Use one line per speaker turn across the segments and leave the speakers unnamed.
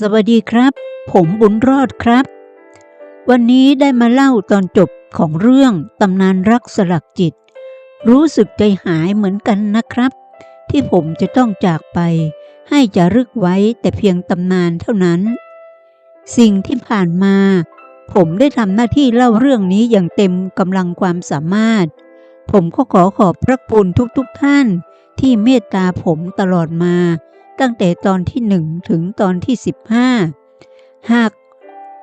สวัสดีครับ ผมบุญรอดครับ วันนี้ได้มาเล่าตอนจบของเรื่องตำนานรักสลักจิต รู้สึกใจหายเหมือนกันนะครับ ที่ผมจะต้องจากไป ให้จารึกไว้แต่เพียงตำนานเท่านั้น สิ่งที่ผ่านมา ผมได้ทำหน้าที่เล่าเรื่องนี้อย่างเต็มกำลังความสามารถ ผมก็ขอขอบพระคุณทุกๆทท่านที่เมตตาผมตลอดมา ตั้งแต่ตอนที่หนึ่งถึงตอนที่สิบห้าหาก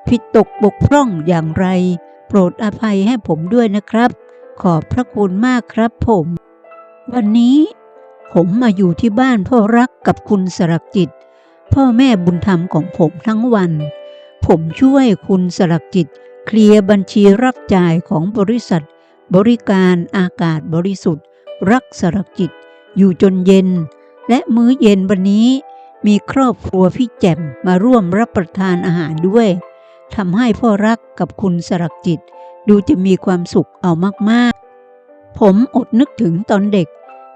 ผิดตกบกพร่องอย่างไร โปรดอภัยให้ผมด้วยนะครับ ขอบพระคุณมากครับผม วันนี้ผมมาอยู่ที่บ้านพ่อรักกับคุณสลักจิต พ่อแม่บุญธรรมของผมทั้งวัน ผมช่วยคุณสลักจิต เคลียร์บัญชีรับจ่ายของบริษัท บริการอากาศบริสุทธิ์ รักสลักจิต อยู่จนเย็น และมื้อเย็นวันนี้มีครอบครัวพี่แจ่มมาร่วมรับประทานอาหารด้วยทำให้พ่อรักกับคุณสลักจิต ดูจะมีความสุขเอามากๆ ผมอดนึกถึงตอนเด็ก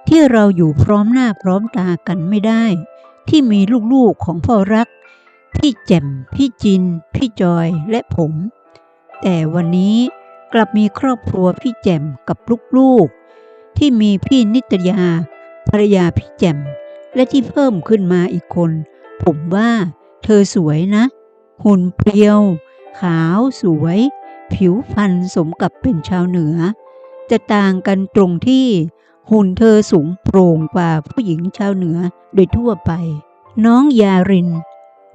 ที่เราอยู่พร้อมหน้าพร้อมตากันไม่ได้ ที่มีลูกๆของพ่อรัก พี่แจ่ม พี่จิน พี่จอยและผม แต่วันนี้กลับมีครอบครัวพี่แจ่มกับลูกๆ ที่มีพี่นิตยาภรรยาพี่แจ่ม และที่เพิ่มขึ้นมาอีกคน ผมว่าเธอสวยนะ หุ่นเพรียว ขาวสวย ผิวพรรณสมกับเป็นชาวเหนือ จะต่างกันตรงที่หุ่นเธอสูงโปร่งกว่าผู้หญิงชาวเหนือโดยทั่วไป น้องยาริน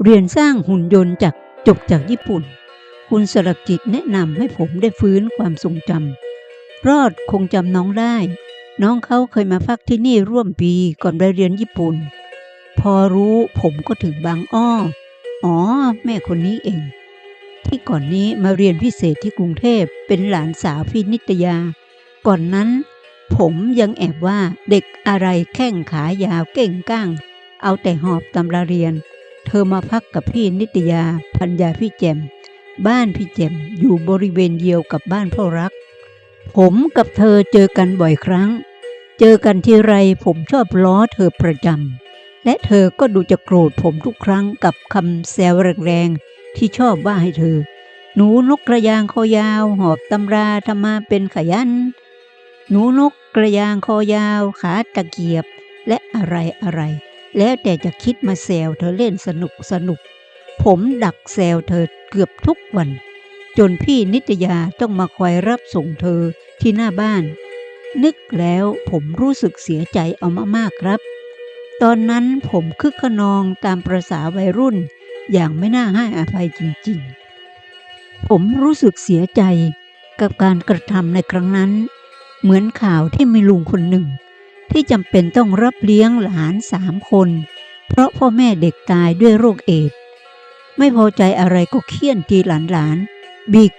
เรียนสร้างหุ่นยนต์จากจบจากญี่ปุ่น คุณสลักจิตแนะนำให้ผมได้ฟื้นความทรงจำรอดคงจำน้องได้ น้องเขาเคยมาพักที่นี่ร่วมปีก่อนไปเรียนญี่ปุ่น พอรู้ผมก็ถึงบางอ้อ อ๋อ แม่คนนี้เอง ที่ก่อนนี้มาเรียนพิเศษที่กรุงเทพเป็นหลานสาวพี่นิตยา ก่อนนั้น ผมยังแอบว่าเด็กอะไรแข้งขายาวเก่งก้าง เอาแต่หอบตำราเรียน เธอมาพักกับพี่นิตยาพัญญาพี่แจมบ้านพี่แจมอยู่บริเวณเดียวกับบ้านพ่อรักผมกับเธอเจอกันบ่อยครั้ง เจอกันทีไรผมชอบล้อเธอประจำ และเธอก็ดูจะโกรธผมทุกครั้งกับคำแซวแรงๆที่ชอบว่าให้เธอ หนูนกกระยางคอยาว หอบตำราทำมาเป็นขยัน หนูนกกระยางคอยาว ขาตะเกียบและอะไรอะไร แล้วแต่จะคิดมาแซวเธอเล่นสนุกสนุก ผมดักแซวเธอเกือบทุกวัน จนพี่นิตยาต้องมาคอยรับส่งเธอที่หน้าบ้าน นึกแล้วผมรู้สึกเสียใจเอามากๆครับ ตอนนั้นผมคึกขนองตามประษาวัยรุ่น อย่างไม่น่าให้อภัยจริงๆ ผมรู้สึกเสียใจกับการกระทำในครั้งนั้น เหมือนข่าวที่มีลุงคนหนึ่ง ที่จำเป็นต้องรับเลี้ยงหลานสามคน เพราะพ่อแม่เด็กตายด้วยโรคเอดส์ไม่พอใจอะไรก็เคี่ยนตีหลานๆบีบ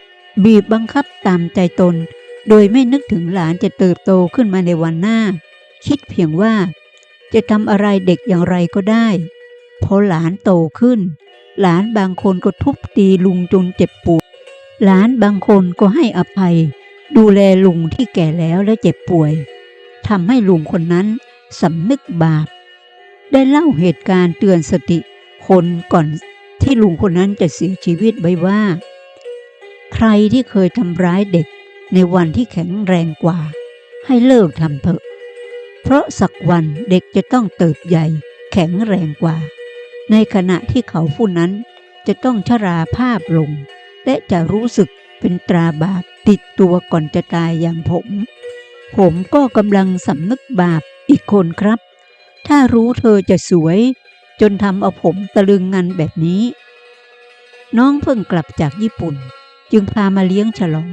บีบบังคับตามใจตน โดยไม่นึกถึงหลานจะเติบโตขึ้นมาในวันหน้า คิดเพียงว่า จะทำอะไรเด็กอย่างไรก็ได้ พอหลานโตขึ้น หลานบางคนก็ทุบตีลุงจนเจ็บปวด หลานบางคนก็ให้อภัย ดูแลลุงที่แก่แล้วและเจ็บป่วยทำให้ลุงคนนั้นสำนึกบาป ได้เล่าเหตุการณ์เตือนสติคนก่อนที่ลุงคนนั้นจะเสียชีวิตไว้ว่า ใครที่เคยทำร้ายเด็ก ในวันที่แข็งแรงกว่า ให้เลิกทำเถอะ เพราะสักวันเด็กจะต้องเติบใหญ่ แข็งแรงกว่า ในขณะที่เขาผู้นั้นจะต้องชราภาพลง และจะรู้สึกเป็นตราบาปติดตัวก่อนจะตายอย่างผม ผมก็กำลังสำนึกบาปอีกคนครับ ถ้ารู้เธอจะสวย จนทำเอาผมตะลึงงันแบบนี้ น้องเพิ่งกลับจากญี่ปุ่น จึงพามาเลี้ยงฉลอง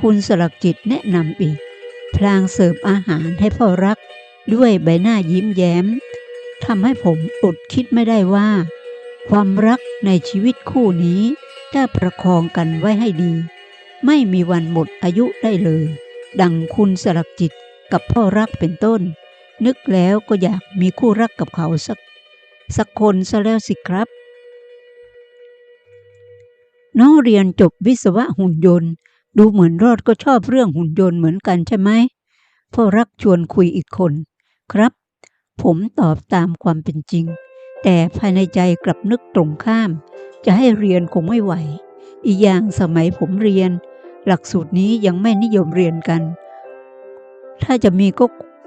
คุณสลักจิตแนะนำอีก พลางเสิร์ฟอาหารให้พ่อรัก ด้วยใบหน้ายิ้มแย้มทำให้ผมอดคิดไม่ได้ว่า ความรักในชีวิตคู่นี้ถ้าประคองกันไว้ให้ดี ไม่มีวันหมดอายุได้เลย ดังคุณสลักจิตกับพ่อรักเป็นต้น นึกแล้วก็อยากมีคู่รักกับเขาสัก สักคนซะแล้วสิครับ น้องเรียนจบวิศวะหุ่นยนต์ ดูเหมือนรอดก็ชอบเรื่องหุ่นยนต์เหมือนกันใช่ไหมพ่อรักชวนคุยอีกคน ครับ ผมตอบตามความเป็นจริง แต่ภายในใจกลับนึกตรงข้าม จะให้เรียนคงไม่ไหว อีกอย่างสมัยผมเรียน หลักสูตรนี้ยังไม่นิยมเรียนกัน ถ้าจะมีก็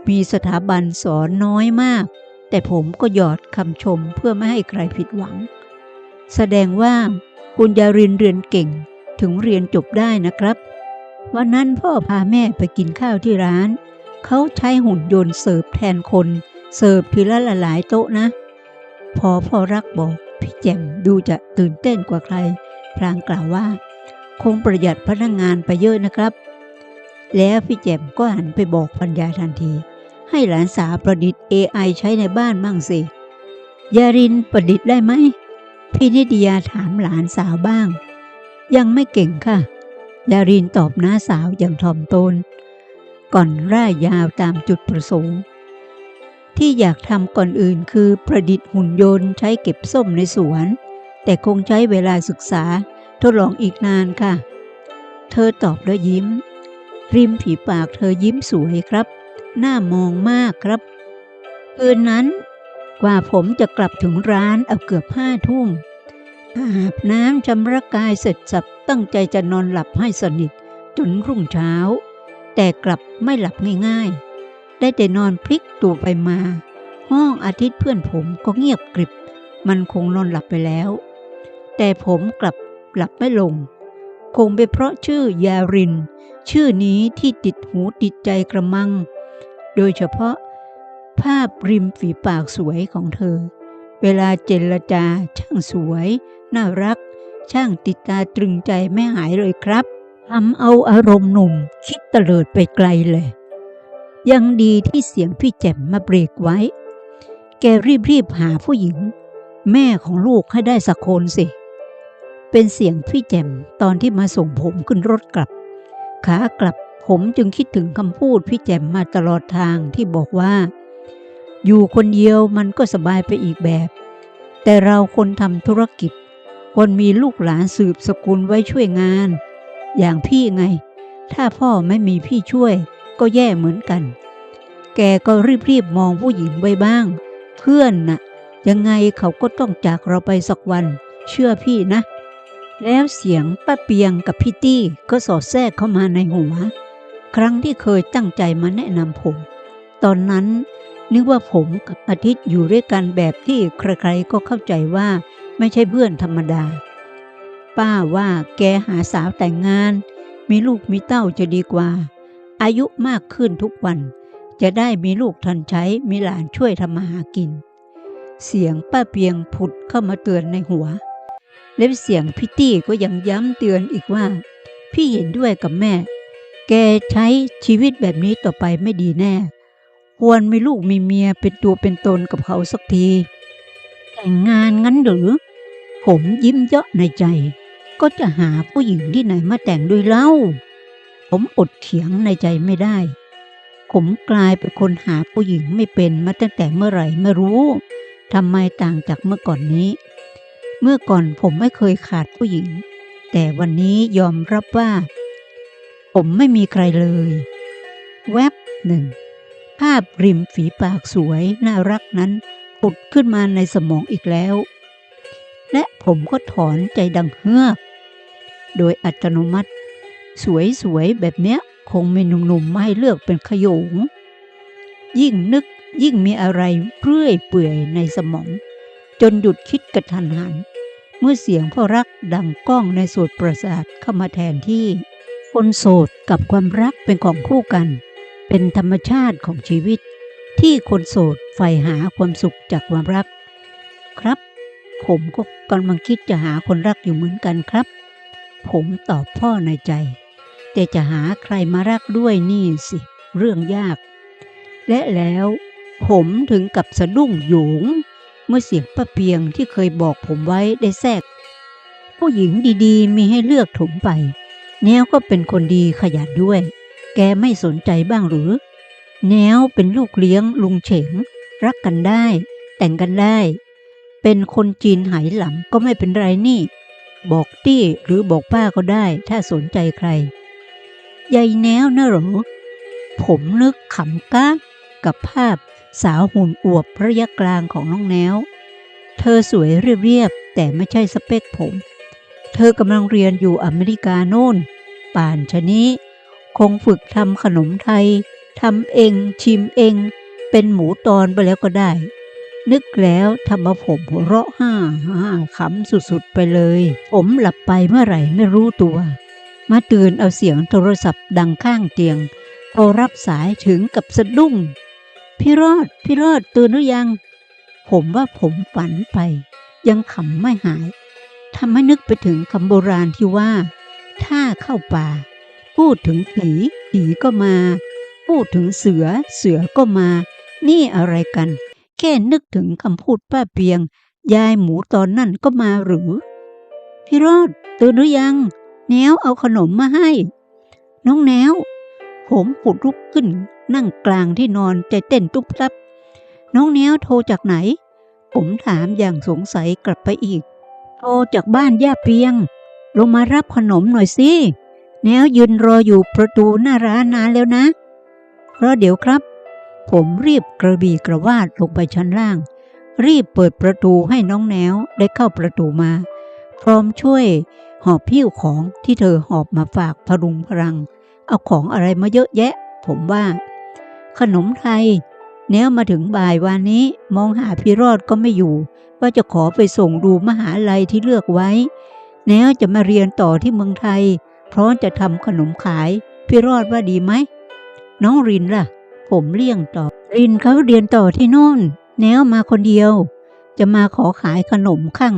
มีสถาบันสอนน้อยมาก แต่ผมก็หยอดคำชมเพื่อไม่ให้ใครผิดหวัง แสดงว่าคุณยารินเรียนเก่ง ถึงเรียนจบได้นะครับ วันนั้นพ่อพาแม่ไปกินข้าวที่ร้าน เขาใช้หุ่นยนต์เสิร์ฟแทนคน เสิร์ฟทีละหลายๆโต๊ะนะ พอพ่อรักบอก พี่แจ่มดูจะตื่นเต้นกว่าใคร พลางกล่าวว่า คงประหยัดพนักงงานไปเยอะนะครับ แล้วพี่แจ่มก็หันไปบอกพัญญาทันที ให้หลานสาวประดิษฐ์ AI ใช้ในบ้านมั่งสิยารินประดิษฐ์ได้ไหมพี่นิดยาถามหลานสาวบ้าง ยังไม่เก่งค่ะยารินตอบน้าสาวอย่างถ่อมตน ก่อนร่ายยาวตามจุดประสงค์ ที่อยากทำก่อนอื่นคือประดิษฐ์หุ่นยนต์ใช้เก็บส้มในสวน แต่คงใช้เวลาศึกษาทดลองอีกนานค่ะ เธอตอบแล้วยิ้ม ริมผีปากเธอยิ้มสวยครับ หน่ามองมากครับ คืนนั้นกว่าผมจะกลับถึงร้านเอาเกือบห้าทุ่ม อาบน้ำชำระกายเสร็จสับตั้งใจจะนอนหลับให้สนิทจนรุ่งเช้า แต่กลับไม่หลับง่ายๆ ได้แต่นอนพลิกตัวไปมา ห้องอาทิตย์เพื่อนผมก็เงียบกริบ มันคงนอนหลับไปแล้ว แต่ผมกลับหลับไม่ลง คงเป็นเพราะชื่อยาริน ชื่อนี้ที่ติดหูติดใจกระมัง โดยเฉพาะ ภาพริมฝีปากสวยของเธอ เวลาเจรจาช่างสวย น่ารัก ช่างติดตาตรึงใจไม่หายเลยครับทำเอาอารมณ์หนุ่มคิดเตลิดไปไกลเลย ยังดีที่เสียงพี่แจ่มมาเบรกไว้ แกรีบๆหาผู้หญิง แม่ของลูกให้ได้สักคนสิ เป็นเสียงพี่แจ่มตอนที่มาส่งผมขึ้นรถกลับ ขากลับผมจึงคิดถึงคำพูดพี่แจ่มมาตลอดทางที่บอกว่า อยู่คนเดียวมันก็สบายไปอีกแบบ แต่เราคนทำธุรกิจ คนมีลูกหลานสืบสกุลไว้ช่วยงาน อย่างพี่ไง ถ้าพ่อไม่มีพี่ช่วย ก็แย่เหมือนกัน แกก็รีบๆมองผู้หญิงไว้บ้าง เพื่อนน่ะ ยังไงเขาก็ต้องจากเราไปสักวัน เชื่อพี่นะ แล้วเสียงป้าเปียงกับพี่ตี้ก็สอดแทรกเข้ามาในหัว ครั้งที่เคยตั้งใจมาแนะนำผม ตอนนั้นนึกว่าผมกับอาทิตย์อยู่ด้วยกันแบบที่ใครๆก็เข้าใจว่า ไม่ใช่เพื่อนธรรมดา ป้าว่าแกหาสาวแต่งงาน มีลูกมีเต้าจะดีกว่า อายุมากขึ้นทุกวัน จะได้มีลูกทันใช้มีหลานช่วยทำมาหากิน เสียงป้าเปียงผุดเข้ามาเตือนในหัว และเสียงพี่ตี้ก็ยังย้ำเตือนอีกว่า พี่เห็นด้วยกับแม่ แกใช้ชีวิตแบบนี้ต่อไปไม่ดีแน่ควรมีลูกมีเมียเป็นตัวเป็นตนกับเขาสักที แต่งงานงั้นหรือ ผมยิ้มเยาะในใจ ก็จะหาผู้หญิงที่ไหนมาแต่งด้วยเล่า ผมอดเถียงในใจไม่ได้ ผมกลายเป็นคนหาผู้หญิงไม่เป็นมาตั้งแต่เมื่อไหร่ไม่รู้ทำไมต่างจากเมื่อก่อนนี้ เมื่อก่อนผมไม่เคยขาดผู้หญิง แต่วันนี้ยอมรับว่า ผมไม่มีใครเลย แวบหนึ่ง ภาพริมฝีปากสวยน่ารักนั้นผุดขึ้นมาในสมองอีกแล้ว และผมก็ถอนใจดังเฮือกโดยอัตโนมัติ สวยๆ แบบเนี้ย คงมีหนุ่มๆมาให้เลือกเป็นขยง ยิ่งนึกยิ่งมีอะไรเรื่อยเปื่อยในสมอง จนหยุดคิดกระทันหัน เมื่อเสียงพ่อรักดังก้องในโสดประสาทเข้ามาแทนที่ คนโสดกับความรักเป็นของคู่กัน เป็นธรรมชาติของชีวิต ที่คนโสดใฝ่หาความสุขจากความรัก ผมก็กำลังคิดจะหาคนรักอยู่เหมือนกันครับ ผมตอบพ่อในใจ แต่จะหาใครมารักด้วยนี่สิ เรื่องยาก และแล้วผมถึงกับสะดุ้งโหยง เมื่อเสียงป้าเปียงที่เคยบอกผมไว้ได้แทรก ผู้หญิงดีๆ มีให้เลือกถมไป แนวก็เป็นคนดีขยันด้วย แกไม่สนใจบ้างหรือ แนวเป็นลูกเลี้ยงลุงเฉง รักกันได้ แต่งกันได้ เป็นคนจีนไหหลำก็ไม่เป็นไรนี่ บอกตี้หรือบอกป้าก็ได้ถ้าสนใจใครยายแนวนะหรอ ผมนึกขำก้างกับภาพสาวหุ่นอวบระยะกลางของน้องแนว เธอสวยเรียบๆแต่ไม่ใช่สเปคผม เธอกำลังเรียนอยู่อเมริกาโน่น ป่านชนี้ คงฝึกทำขนมไทยทำเองชิมเอง เป็นหมูตอนไปแล้วก็ได้ นึกแล้วทำมาผมหัวเราะห้าห้าขำสุดๆไปเลย ผมหลับไปเมื่อไหร่ไม่รู้ตัว มาตื่นเอาเสียงโทรศัพท์ดังข้างเตียงพอรับสายถึงกับสะดุ้ง พี่รอด พี่รอดตื่นหรือยัง ผมว่าผมฝันไป ยังขำไม่หายทำให้นึกไปถึงคำโบราณที่ว่า ถ้าเข้าป่า พูดถึงผีผีก็มา พูดถึงเสือเสือก็มา นี่อะไรกัน แค่นึกถึงคำพูดป้าเปียง ยายหมูตอนนั่นก็มาหรือ พี่รอดตื่นหรือยัง แนวเอาขนมมาให้ น้องแนว ผมปุดลุกขึ้น นั่งกลางที่นอนใจเต้นตุบตับ น้องแนวโทรจากไหน ผมถามอย่างสงสัยกลับไปอีก โทรจากบ้านย่าเปียง ลงมารับขนมหน่อยสิแนวยืนรออยู่ประตูหน้าร้านนานแล้วนะรอเดี๋ยวครับ ผมรีบกระบี่กระวาดลงไปชั้นล่าง รีบเปิดประตูให้น้องแนวได้เข้าประตูมา พร้อมช่วยหอบพิ้วของที่เธอหอบมาฝากพรุงพรัง เอาของอะไรมาเยอะแยะ ผมว่า ขนมไทยแนวมาถึงบ่ายวานนี้มองหาพี่รอดก็ไม่อยู่ ว่าจะขอไปส่งดูมหาลัยที่เลือกไว้ แนวจะมาเรียนต่อที่เมืองไทยเพราะจะทำขนมขาย พี่รอดว่าดีไหม น้องรินล่ะ ผมเลี่ยงตอบรินเขาเรียนต่อที่โน่น แนวมาคนเดียว จะมาขอขายขนมข้าง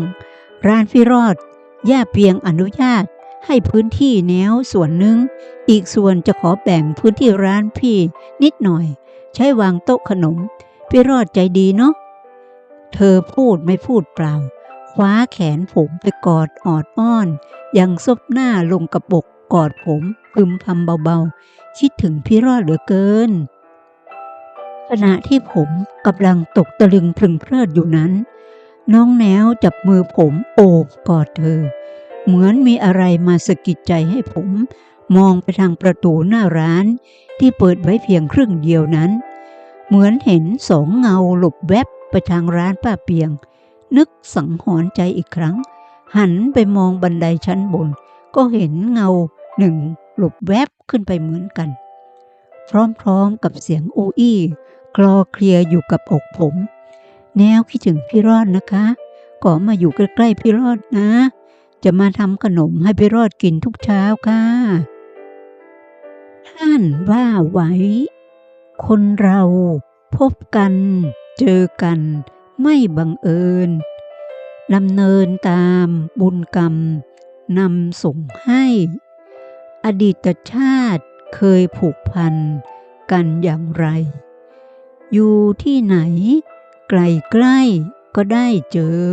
ร้านพี่รอด ย่าเพียงอนุญาต ให้พื้นที่แนวส่วนหนึ่ง อีกส่วนจะขอแบ่งพื้นที่ร้านพี่นิดหน่อย ใช้วางโต๊ะขนม พี่รอดใจดีเนาะ เธอพูดไม่พูดเปล่า คว้าแขนผมไปกอดออดอ้อน ยังซบหน้าลงกับอกกอดผมพึมพำเบาๆ คิดถึงพี่รอดเหลือเกิน ขณะที่ผมกำลังตกตะลึงพรึงเพลิดอยู่นั้น น้องแนวจับมือผมโอบกอดเธอ เหมือนมีอะไรมาสะกิดใจให้ผม มองไปทางประตูหน้าร้าน ที่เปิดไว้เพียงครึ่งเดียวนั้น เหมือนเห็นสองเงาหลบแวบไปทางร้านป้าเปียง นึกสังหรณ์ใจอีกครั้ง หันไปมองบันไดชั้นบน ก็เห็นเงาหนึ่งหลบแวบขึ้นไปเหมือนกัน พร้อมๆกับเสียงอูอี้ คลอเคลียอยู่กับอกผม แนวคิดถึงพี่รอดนะคะขอมาอยู่ใกล้ๆพี่รอดนะ จะมาทำขนมให้พี่รอดกินทุกเช้าค่ะท่านว่าไว้ คนเราพบกัน เจอกันไม่บังเอิญดำเนินตามบุญกรรมนำส่งให้ อดีตชาติเคยผูกพันกันอย่างไร อยู่ที่ไหน ไกลๆก็ได้เจอ